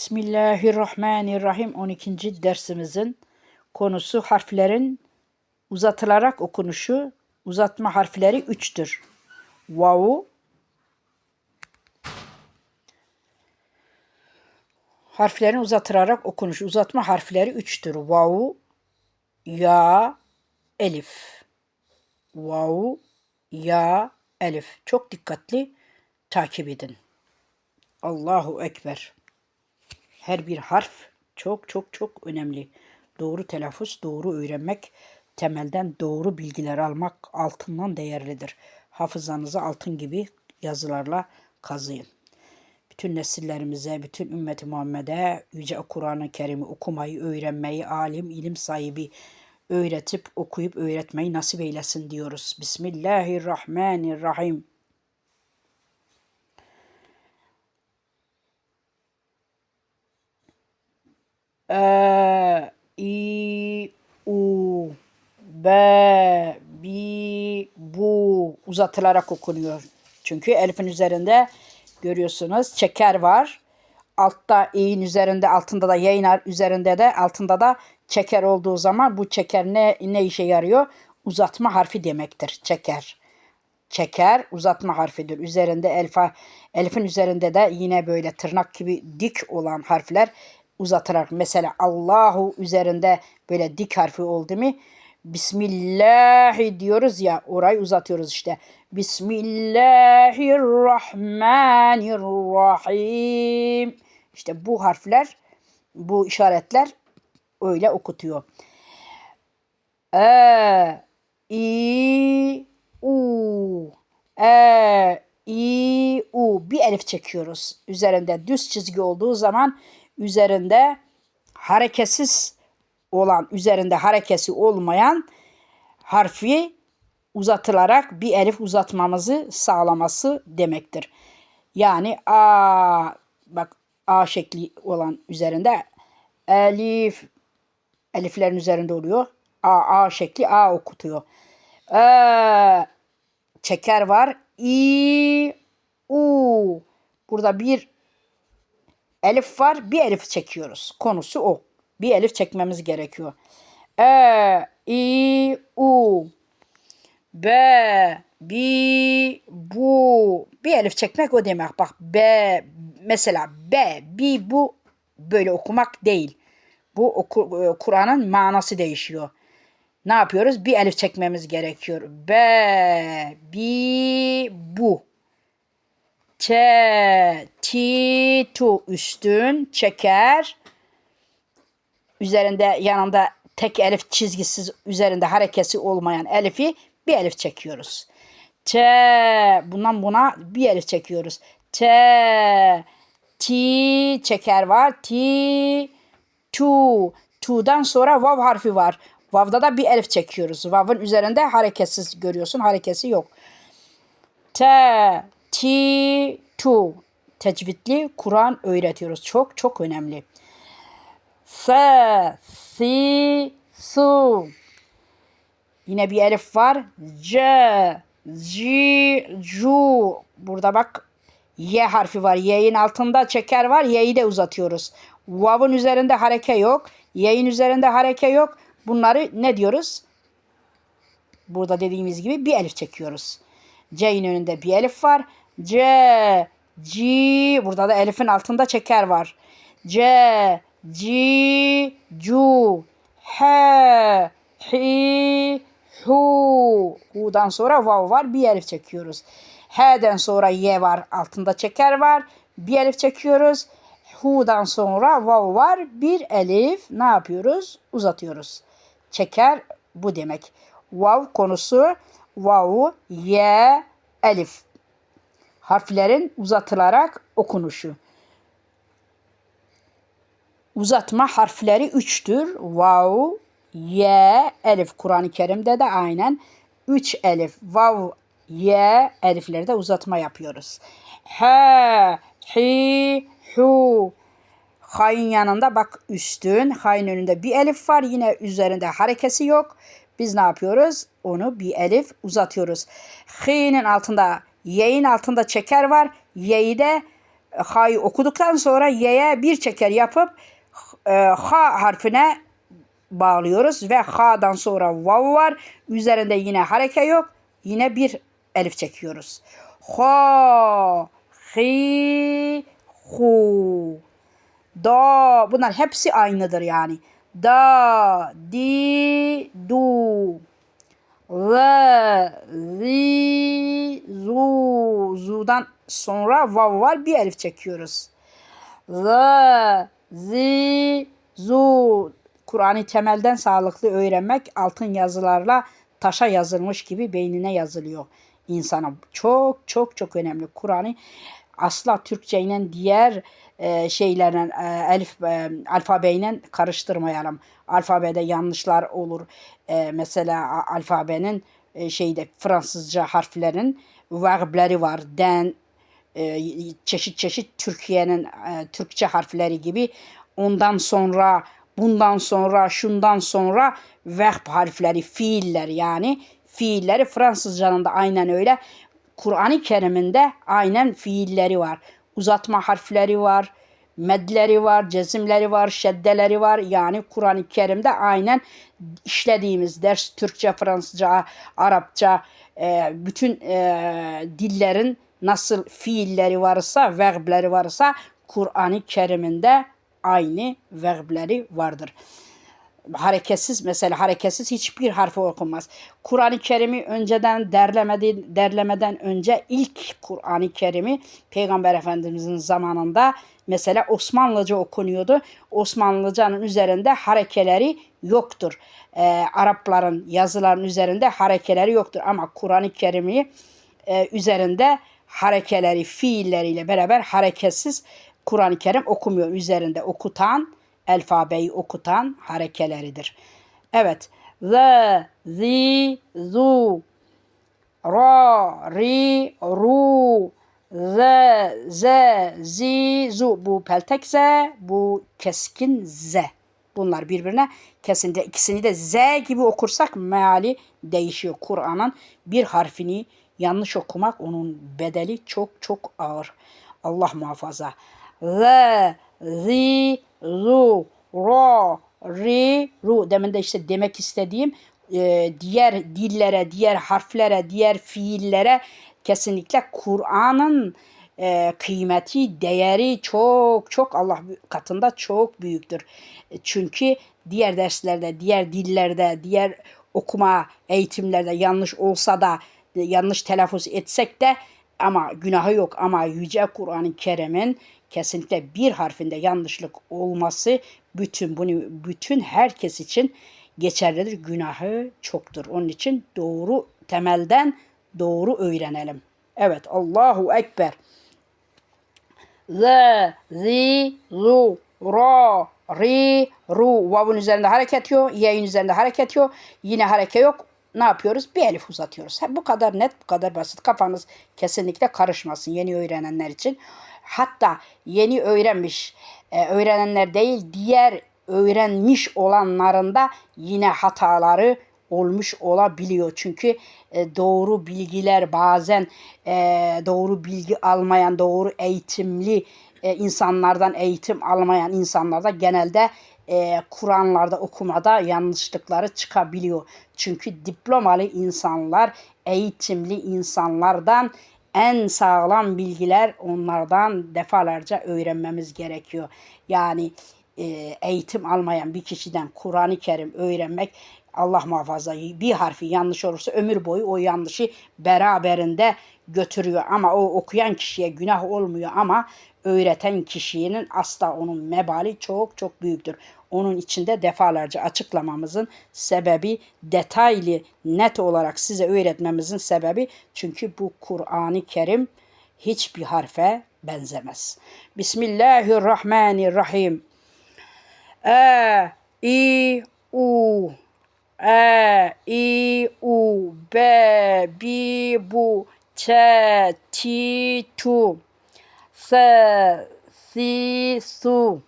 Bismillahirrahmanirrahim 12. dersimizin konusu harflerin uzatılarak okunuşu. Uzatma harfleri üçtür. Vav, harflerin uzatılarak okunuşu. Uzatma harfleri üçtür. Vav, ya, elif. Vav, ya, elif. Çok dikkatli takip edin. Allahu Ekber. Her bir harf çok çok çok önemli. Doğru telaffuz, doğru öğrenmek, temelden doğru bilgiler almak altından değerlidir. Hafızanızı altın gibi yazılarla kazıyın. Bütün nesillerimize, bütün ümmeti Muhammed'e Yüce Kur'an-ı Kerim'i okumayı, öğrenmeyi, alim, ilim sahibi öğretip, okuyup öğretmeyi nasip eylesin diyoruz. Bismillahirrahmanirrahim. Ö, i, u, b, bi, bu uzatılarak okunuyor. Çünkü elifin üzerinde görüyorsunuz çeker var. Altta i'nin üzerinde altında da yayın üzerinde de altında da çeker olduğu zaman bu çeker ne, ne işe yarıyor? Uzatma harfi demektir. Çeker. Çeker uzatma harfidir. Üzerinde elfa, elifin üzerinde de yine böyle tırnak gibi dik olan harfler uzatarak mesela Allahu üzerinde böyle dik harfi oldu mu Bismillahi diyoruz ya orayı uzatıyoruz işte. Bismillahirrahmanirrahim. İşte bu harfler, bu işaretler öyle okutuyor. E, i, u, e, i, u. Bir elif çekiyoruz. Üzerinde düz çizgi olduğu zaman üzerinde hareketsiz olan, üzerinde harekesi olmayan harfi uzatılarak bir elif uzatmamızı sağlaması demektir. Yani a bak a şekli olan üzerinde elif eliflerin üzerinde oluyor. A a şekli a okutuyor. E, çeker var. i u burada bir elif var. Bir elif çekiyoruz. Konusu o. Bir elif çekmemiz gerekiyor. E, i, u. B, bi, bu. Bir elif çekmek o demek. Bak B, mesela B, bi, bu böyle okumak değil. Bu e, Kur'an'ın manası değişiyor. Ne yapıyoruz? Bir elif çekmemiz gerekiyor. B, bi, bu. Çe, ti, tu üstün, çeker. Üzerinde yanında tek elif çizgisiz üzerinde harekesi olmayan elifi bir elif çekiyoruz. Çe, bundan buna bir elif çekiyoruz. Çe, ti çeker var. Ti, tu. Tu'dan sonra vav harfi var. Vav'da da bir elif çekiyoruz. Vav'ın üzerinde hareketsiz görüyorsun. Harekesi yok. Te, 22 tecvidli Kur'an öğretiyoruz. Çok çok önemli. Fe, si, su. Yine bir elif var. C, c, cu. Burada bak Y harfi var. Y'in altında çeker var. Y'yi de uzatıyoruz. Vav'ın üzerinde hareke yok. Y'in üzerinde hareke yok. Bunları ne diyoruz? Burada dediğimiz gibi bir elif çekiyoruz. C'in önünde bir elif var. C, C. Burada da elifin altında çeker var. C, C, cu. H, hi, hu. Hu'dan sonra vav var. Bir elif çekiyoruz. H'den sonra y var. Altında çeker var. Bir elif çekiyoruz. Hu'dan sonra vav var. Bir elif ne yapıyoruz? Uzatıyoruz. Çeker bu demek. Vav konusu vav, y, elif. Harflerin uzatılarak okunuşu. Uzatma harfleri üçtür. Vav, Y, elif. Kur'an-ı Kerim'de de aynen 3 elif, vav, Y eliflerde uzatma yapıyoruz. H, hi, hu. Hayn yanında bak üstün. Hayn önünde bir elif var. Yine üzerinde harekesi yok. Biz ne yapıyoruz? Onu bir elif uzatıyoruz. Hi'nin altında, y'in altında çeker var. Y'yi de ha'yı okuduktan sonra y'ye bir çeker yapıp e, ha harfine bağlıyoruz ve ha'dan sonra vav var. Üzerinde yine hareke yok. Yine bir elif çekiyoruz. Ha, hi, hu. Da bunlar hepsi aynıdır yani. Da, di, du. Ve, zi, zu. Zu'dan sonra vav var bir elif çekiyoruz. Ve, zi, zu. Kur'an'ı temelden sağlıklı öğrenmek altın yazılarla taşa yazılmış gibi beynine yazılıyor insana. Çok çok çok önemli. Kur'an'ı asla Türkçe ile diğer e, şeylerle e, elif e, alfabeyle karıştırmayalım. Alfabede yanlışlar olur. E, mesela alfabenin e, şeyde Fransızca harflerin verbleri var. Den e, çeşit çeşit Türkiye'nin e, Türkçe harfleri gibi ondan sonra bundan sonra şundan sonra verb harfleri fiiller yani fiilleri Fransızcanın da aynen öyle Kur'an-ı Kerim'inde aynen fiilleri var. Uzatma harfleri var, medleri var, cezimleri var, şeddeleri var. Yani Kur'an-ı Kerim'de aynen işlediğimiz ders Türkçe, Fransızca, Arapça, e, bütün e, dillerin nasıl fiilleri varsa, verbleri varsa Kur'an-ı Kerim'inde aynı verbleri vardır hareketsiz mesela hareketsiz hiçbir harfi okunmaz. Kur'an-ı Kerim'i önceden derlemedi, derlemeden önce ilk Kur'an-ı Kerim'i Peygamber Efendimizin zamanında mesela Osmanlıca okunuyordu. Osmanlıcanın üzerinde harekeleri yoktur. Ee, Arapların yazıların üzerinde harekeleri yoktur ama Kur'an-ı Kerim'i e, üzerinde harekeleri fiilleriyle beraber hareketsiz Kur'an-ı Kerim okumuyor. Üzerinde okutan alfabeyi okutan harekeleridir. Evet. The, zi, zu, ra, ri, ru, ze, ze, zi, zu. Bu peltek z, bu keskin z. Bunlar birbirine kesinlikle ikisini de z gibi okursak meali değişiyor. Kur'an'ın bir harfini yanlış okumak onun bedeli çok çok ağır. Allah muhafaza. The, zi, zu, ro, ri, ru. Demin de işte demek istediğim e, diğer dillere, diğer harflere, diğer fiillere kesinlikle Kur'an'ın e, kıymeti, değeri çok çok Allah katında çok büyüktür. E, Çünkü diğer derslerde, diğer dillerde, diğer okuma eğitimlerde yanlış olsa da yanlış telaffuz etsek de ama günahı yok ama Yüce Kur'an-ı Kerim'in kesinlikle bir harfinde yanlışlık olması bütün bunu bütün herkes için geçerlidir. Günahı çoktur. Onun için doğru temelden doğru öğrenelim. Evet Allahu Ekber. Z, zi, zu, ra, ri, ru. Vav'un üzerinde hareket yok. Y'in üzerinde hareket yok. Yine hareket yok. Ne yapıyoruz? Bir elif uzatıyoruz. Bu kadar net, bu kadar basit. Kafanız kesinlikle karışmasın yeni öğrenenler için. Hatta yeni öğrenmiş, e, öğrenenler değil, diğer öğrenmiş olanların da yine hataları olmuş olabiliyor. Çünkü e, doğru bilgiler bazen e, doğru bilgi almayan, doğru eğitimli e, insanlardan eğitim almayan insanlarda genelde e, Kur'anlarda okumada yanlışlıkları çıkabiliyor. Çünkü diplomalı insanlar, eğitimli insanlardan en sağlam bilgiler onlardan defalarca öğrenmemiz gerekiyor. Yani e, eğitim almayan bir kişiden Kur'an-ı Kerim öğrenmek Allah muhafaza bir harfi yanlış olursa ömür boyu o yanlışı beraberinde götürüyor. Ama o okuyan kişiye günah olmuyor ama öğreten kişinin asla onun mebali çok çok büyüktür. Onun içinde defalarca açıklamamızın sebebi detaylı net olarak size öğretmemizin sebebi çünkü bu Kur'an-ı Kerim hiçbir harfe benzemez. Bismillahirrahmanirrahim. E, i, u, e, i, u, be, bi, bu, ti, tu, se, si, su,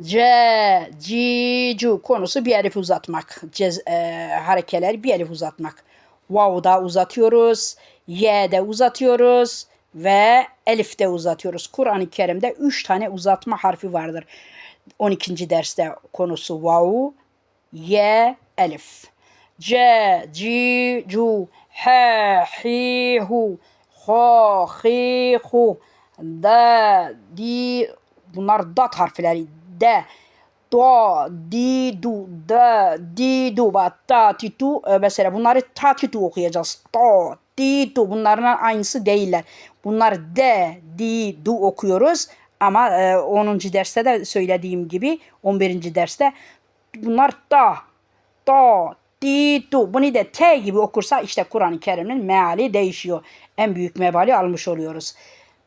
C, ci, cu konusu bir elif uzatmak. Cez, e, harekeler bir elif uzatmak. Vav'da uzatıyoruz. Y'de uzatıyoruz. ve elif de uzatıyoruz. Kur'an-ı Kerim'de üç tane uzatma harfi vardır. 12. derste konusu vav, ye, elif. C, ci, cu, he, hi, hu, ho, hi, hu, da, di, bunlar dat harfleri. De, do, di, du, da, di, du, bak, ta, ti, tu. Mesela bunları ta, ti, tu okuyacağız. Do, di, du. Bunların aynısı değiller. Bunlar de, di, du okuyoruz. Ama e, 10. derste de söylediğim gibi 11. derste bunlar da, da, di, du. Bunu da T gibi okursa işte Kur'an-ı Kerim'in meali değişiyor. En büyük mebali almış oluyoruz.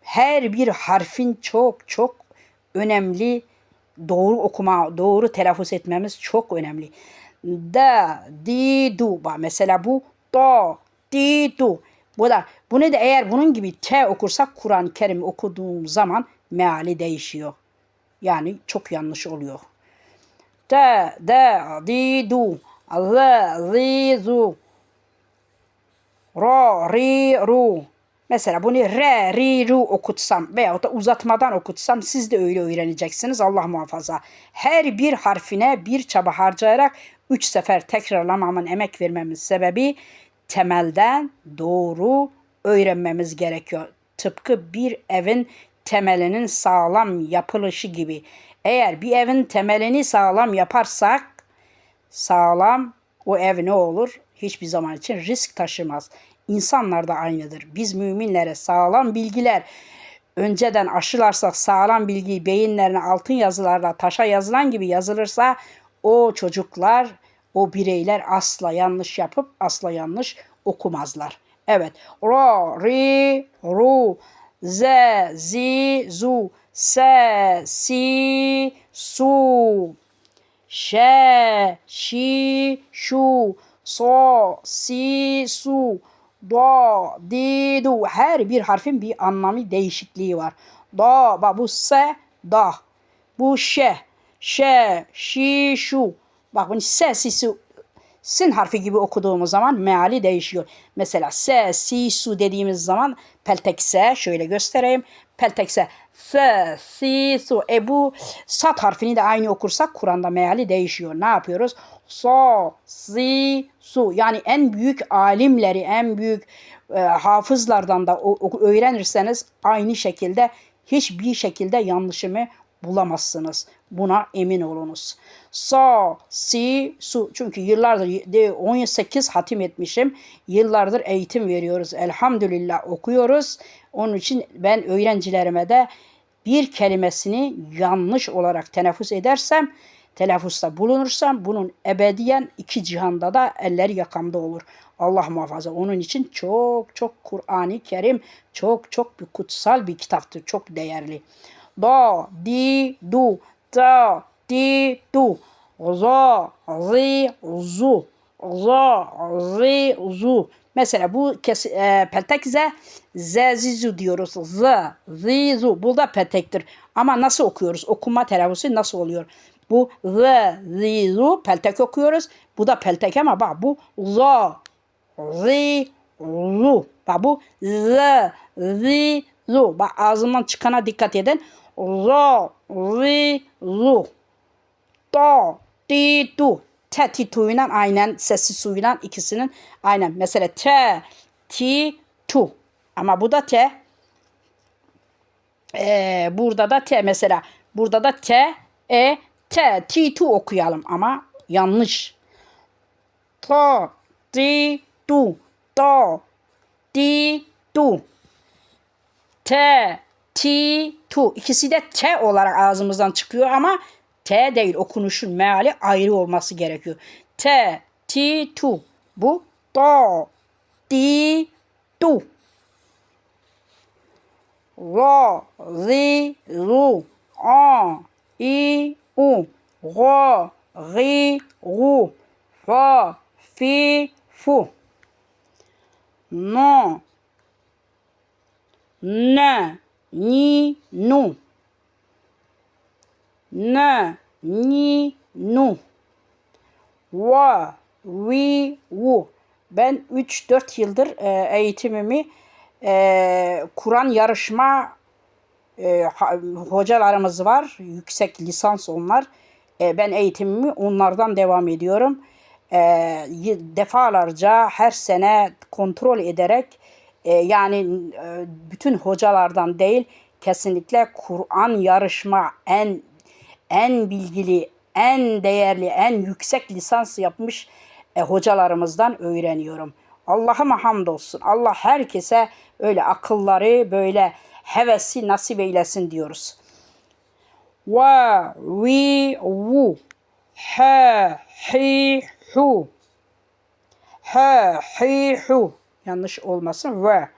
Her bir harfin çok çok önemli doğru okuma, doğru telaffuz etmemiz çok önemli. Da, di, du. Mesela bu da, di, du. Bu da bunu da eğer bunun gibi T okursak Kur'an-ı Kerim okuduğum zaman meali değişiyor. Yani çok yanlış oluyor. Da, da, di, du. Z, zi, zu. Ro, ri, ru. Mesela bunu re, ri, ru okutsam veyahut da uzatmadan okutsam siz de öyle öğreneceksiniz Allah muhafaza. Her bir harfine bir çaba harcayarak üç sefer tekrarlamamın emek vermemiz sebebi temelden doğru öğrenmemiz gerekiyor. Tıpkı bir evin temelinin sağlam yapılışı gibi. Eğer bir evin temelini sağlam yaparsak sağlam o ev ne olur? Hiçbir zaman için risk taşımaz. İnsanlar da aynıdır. Biz müminlere sağlam bilgiler önceden aşılarsak sağlam bilgiyi beyinlerine altın yazılarla taşa yazılan gibi yazılırsa o çocuklar, o bireyler asla yanlış yapıp asla yanlış okumazlar. Evet. Ro, ri, ru, z, zi, zu, se, si, su, şe, şi, şu, so, si, su, do, di, du. Her bir harfin bir anlamı değişikliği var. Do, bak bu se, da. Bu şe, şe, şi, şu. Bak bunu se, si, su. Sin harfi gibi okuduğumuz zaman meali değişiyor. Mesela se, si, su dediğimiz zaman peltek se şöyle göstereyim. Peltek se se, si, su. E bu sat harfini de aynı okursak Kur'an'da meali değişiyor. Ne yapıyoruz? So, si, su. Yani en büyük alimleri, en büyük e, hafızlardan da o- o- öğrenirseniz aynı şekilde hiçbir şekilde yanlışımı bulamazsınız. Buna emin olunuz. So, si, su. Çünkü yıllardır de 18 hatim etmişim. Yıllardır eğitim veriyoruz. Elhamdülillah okuyoruz. Onun için ben öğrencilerime de bir kelimesini yanlış olarak telaffuz edersem, telaffuzda bulunursam bunun ebediyen iki cihanda da eller yakamda olur. Allah muhafaza. Onun için çok çok Kur'an-ı Kerim çok çok bir kutsal bir kitaptır. Çok değerli. Do, di, du, da, di, du. Zo, zi, zu. Zo, zi, zu. Mesela bu kes, e, peltek z, zizu diyoruz. Z, zi, zu. Bu da peltektir. Ama nasıl okuyoruz? Okuma telaffuzu nasıl oluyor? Bu z, zi, peltek okuyoruz. Bu da peltek ama bak bu zo, zi, zu. Bak bu z, zi, zu. Bak ağzımdan çıkana dikkat edin. Zo, zi, zu. Do, di, du. T, ti, tuyla aynen sessiz suyla ikisinin aynen. Mesela te, ti, tu. Ama bu da te. Ee, burada da te mesela. Burada da te, e, te, ti, tu okuyalım ama yanlış. To, di, du. Do, di, du. T, T, tu. İkisi de T olarak ağzımızdan çıkıyor ama T değil. Okunuşun meali ayrı olması gerekiyor. T, T, tu. Bu do, di, du. Ro, ri, ru. A, i, u. Ro, ri, ru. Fa, fi, fu. No, ne, ni, nu. Ne, ni, nu. Va, vi, vu. Ben 3-4 yıldır e, eğitimimi e, Kur'an yarışma e, hocalarımız var. Yüksek lisans onlar. E, ben eğitimimi onlardan devam ediyorum. E, defalarca her sene kontrol ederek e, yani e, bütün hocalardan değil kesinlikle Kur'an yarışma en en bilgili, en değerli, en yüksek lisans yapmış e, hocalarımızdan öğreniyorum. Allah'a hamdolsun. Allah herkese öyle akılları, böyle hevesi nasip eylesin diyoruz. Wa, vi, vu, ha, hi, hu. Ha, hi, hu. Yanlış olmasın. Ve.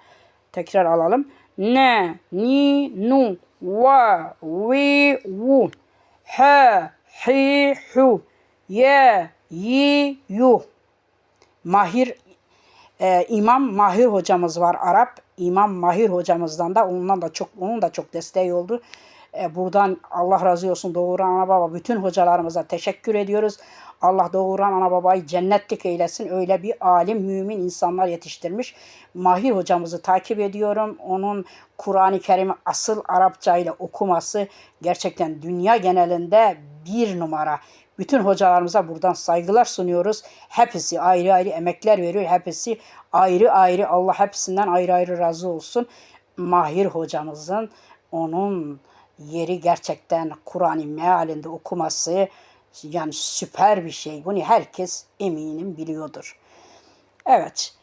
Tekrar alalım. Ne, ni, nu, va, vi, vu. Ha, hi, hu. Ye, yi, yu. Mahir e, İmam Mahir hocamız var Arap. İmam Mahir hocamızdan da ondan da çok onun da çok desteği oldu. E, buradan Allah razı olsun doğuran ana baba bütün hocalarımıza teşekkür ediyoruz. Allah doğuran ana babayı cennetlik eylesin. Öyle bir alim, mümin insanlar yetiştirmiş. Mahir hocamızı takip ediyorum. Onun Kur'an-ı Kerim'i asıl Arapça ile okuması gerçekten dünya genelinde bir numara. Bütün hocalarımıza buradan saygılar sunuyoruz. Hepsi ayrı ayrı emekler veriyor. Hepsi ayrı ayrı Allah hepsinden ayrı ayrı razı olsun. Mahir hocamızın onun yeri gerçekten Kur'an-ı mealinde okuması yani süper bir şey. Bunu herkes eminim biliyordur. Evet.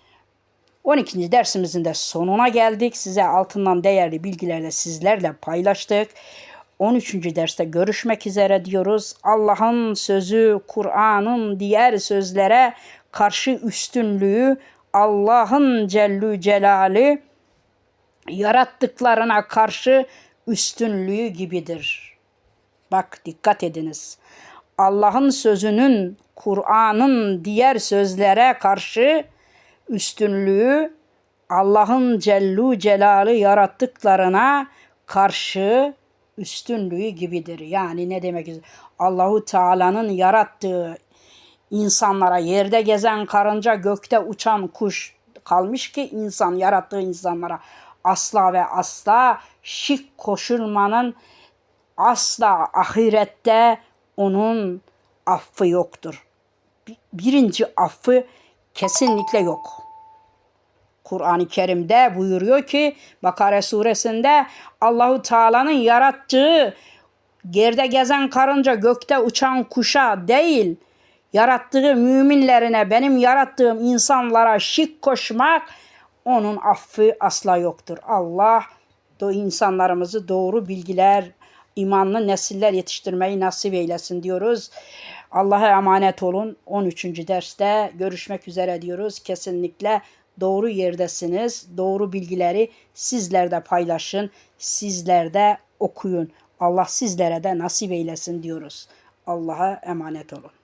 12. dersimizin de sonuna geldik. Size altından değerli bilgilerle sizlerle paylaştık. 13. derste görüşmek üzere diyoruz. Allah'ın sözü, Kur'an'ın diğer sözlere karşı üstünlüğü, Allah'ın Cellü Celali yarattıklarına karşı üstünlüğü gibidir. Bak dikkat ediniz. Allah'ın sözünün, Kur'an'ın diğer sözlere karşı üstünlüğü Allah'ın Cellu Celal'i yarattıklarına karşı üstünlüğü gibidir. Yani ne demek? Allahu Teala'nın yarattığı insanlara yerde gezen karınca, gökte uçan kuş kalmış ki insan yarattığı insanlara asla ve asla şirk koşulmanın asla ahirette onun affı yoktur. Birinci affı kesinlikle yok. Kur'an-ı Kerim'de buyuruyor ki Bakara suresinde Allahu Teala'nın yarattığı yerde gezen karınca gökte uçan kuşa değil yarattığı müminlerine benim yarattığım insanlara şirk koşmak onun affı asla yoktur. Allah do insanlarımızı doğru bilgiler, imanlı nesiller yetiştirmeyi nasip eylesin diyoruz. Allah'a emanet olun. 13. derste görüşmek üzere diyoruz. Kesinlikle doğru yerdesiniz. Doğru bilgileri sizler de paylaşın. Sizler de okuyun. Allah sizlere de nasip eylesin diyoruz. Allah'a emanet olun.